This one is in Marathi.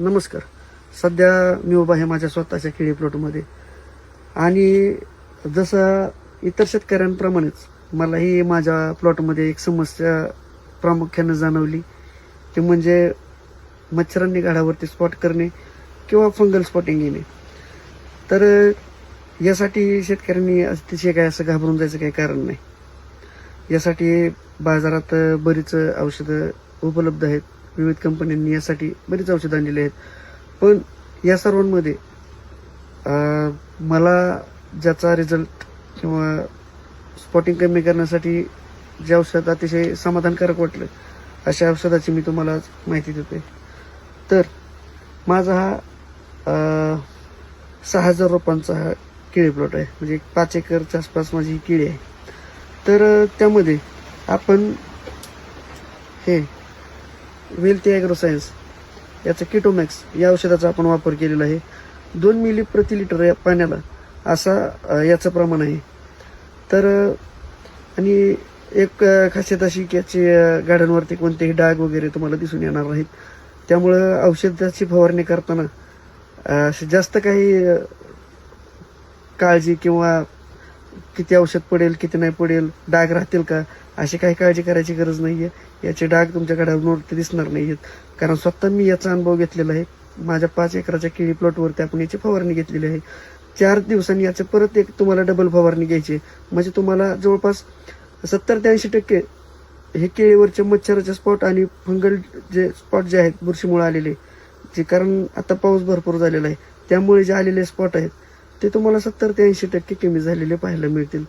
नमस्कार. सध्या मी उभा आहे माझ्या स्वतःच्या केळी प्लॉटमध्ये आणि जसं इतर शेतकऱ्यांप्रमाणेच मलाही माझ्या प्लॉटमध्ये एक समस्या प्रामुख्याने जाणवली. ती म्हणजे मच्छरांनी गाडावरती स्पॉट करणे किंवा फंगल स्पॉटिंग येणे. तर यासाठी शेतकऱ्यांनी अतिशय काय असं घाबरून जायचं काही कारण नाही. यासाठी बाजारात बरीच औषधं उपलब्ध आहेत. विविध कंपन्यांनी यासाठी बरीच औषधं आणलेली आहेत. पण या सर्वांमध्ये मला ज्याचा रिझल्ट किंवा स्पॉटिंग कमी करण्यासाठी जे औषध अतिशय समाधानकारक वाटलं अशा औषधाची मी तुम्हाला आज माहिती देते तर माझा हा सहा हजार रोपांचा हा केळी प्लॉट आहे. म्हणजे पाच एकरच्या आसपास माझी ही केळी आहे. तर त्यामध्ये आपण हे वेल ते ॲग्रोसायन्स याचं किटोमॅक्स या औषधाचा आपण वापर केलेला आहे. दोन मिली प्रति लिटर या पाण्याला असा याचं प्रमाण आहे. तर आणि एक खासियत अशी की याची गाड्यांवरती कोणतेही डाग वगैरे तुम्हाला दिसून येणार नाहीत. त्यामुळं औषधाची फवारणी करताना अशी जास्त काही काळजी किंवा किती औषध पडेल किती नाही पडेल डाग राहतील का? अशी काही काळजी करायची गरज नाहीये. याचे डाग तुमच्या गाड्यांवरती दिसणार नाहीयेत. कारण स्वतः मी याचा अनुभव घेतलेला आहे. माझ्या पाच एकराच्या केळी प्लॉटवरती आपण याची फवारणी घेतलेली आहे. चार दिवसांनी याचे परत एक तुम्हाला डबल फवारणी घ्यायची आहे. म्हणजे तुम्हाला जवळपास सत्तर ते ऐंशी टक्के हे केळीवरचे मच्छराचे स्पॉट आणि फंगल जे स्पॉट जे आहेत बुरशीमुळे आलेले जे कारण आता पाऊस भरपूर झालेला आहे. त्यामुळे जे आलेले स्पॉट आहेत ते तुम्हाला सत्तर ते ऐंशी टक्के कमी झालेले पाहायला मिळतील.